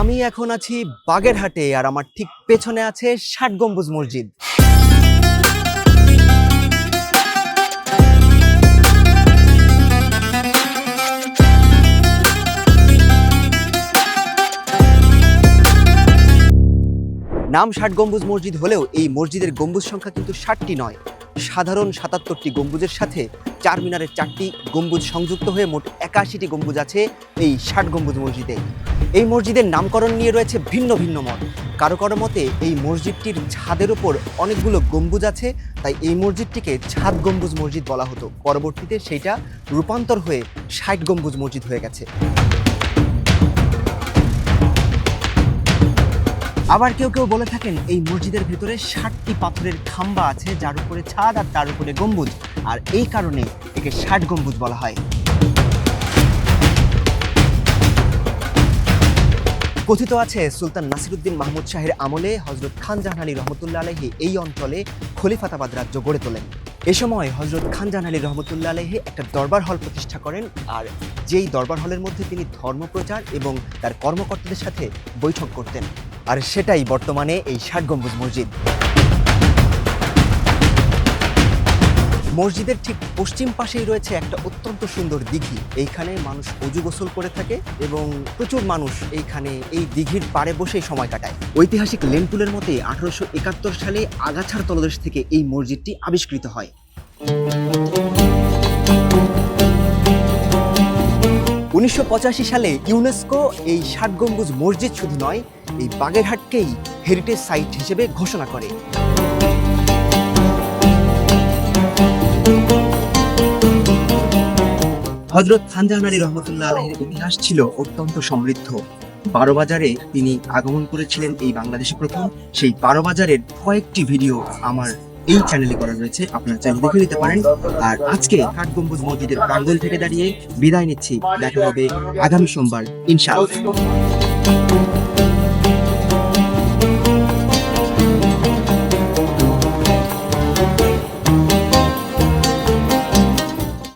আমি এখন আছি বাগেরহাটে আর আমার ঠিক পেছনে আছে ষাট গম্বুজ মসজিদ। নাম ষাট গম্বুজ মসজিদ হলেও এই মসজিদের গম্বুজ সংখ্যা কিন্তু ষাটটি নয়। সাধারণ সাতাত্তরটি গম্বুজের সাথে চার মিনারের চারটি গম্বুজ সংযুক্ত হয়ে মোট একাশিটি গম্বুজ আছে এই ষাট গম্বুজ মসজিদে। এই মসজিদের নামকরণ নিয়ে রয়েছে ভিন্ন ভিন্ন মত। কারও কারও মতে এই মসজিদটির ছাদের ওপর অনেকগুলো গম্বুজ আছে, তাই এই মসজিদটিকে ছাদ গম্বুজ মসজিদ বলা হতো। পরবর্তীতে সেইটা রূপান্তর হয়ে ষাট গম্বুজ মসজিদ হয়ে গেছে। আবার কেউ কেউ বলে থাকেন, এই মসজিদের ভেতরে ষাটটি পাথরের খাম্বা আছে, যার উপরে ছাদ আর তার উপরে গম্বুজ। আর এই কারণে একে ষাট গম্বুজ বলা হয়। কথিত আছে, সুলতান নাসিরুদ্দিন মাহমুদ শাহের আমলে হজরত খান জাহান আলী রহমতুল্লাহ আলহী এই অঞ্চলে খলিফাতাবাদ রাজ্য গড়ে তোলেন। এ সময় হজরত খান জাহান আলী রহমতুল্লাহ আলহী একটা দরবার হল প্রতিষ্ঠা করেন, আর যেই দরবার হলের মধ্যে তিনি ধর্মপ্রচার এবং তার কর্মকর্তাদের সাথে বৈঠক করতেন। আর সেটাই বর্তমানে এই ষাট গম্বুজ মসজিদ। মসজিদের ঠিক পশ্চিম পাশেই রয়েছে একটা অত্যন্ত সুন্দর দিঘি। এইখানে মানুষ অজু গোসল করে থাকে এবং প্রচুর মানুষ এইখানে এই দিঘির পাড়ে বসেই সময় কাটায়। ঐতিহাসিক লেনপুলের মতে আঠারোশো একাত্তর সালে আগাছার তলদেশ থেকে এই মসজিদটি আবিষ্কৃত হয়। উনিশশো পঁচাশি সালে ইউনেস্কো এই ষাট গম্বুজ মসজিদ শুধু নয়, এই বাগেরহাটকেই হেরিটেজ সাইট হিসেবে ঘোষণা করে। হজরত খানজাহান আলী রহমতুল্লাহ আলহের ইতিহাস ছিল অত্যন্ত সমৃদ্ধ। বারো বাজারে তিনি আগমন করেছিলেন এই বাংলাদেশে প্রথম। সেই বারো বাজারের কয়েকটি ভিডিও আমার এই চ্যানেলে করা রয়েছে। আপনারা চাইলে দেখে নিতে পারেন। আর আজকে কাঠ গম্বুজ মসজিদের প্রাঙ্গল থেকে দাঁড়িয়ে বিদায় নিচ্ছি। দেখা হবে আগামী সোমবার, ইনশাআল্লাহ।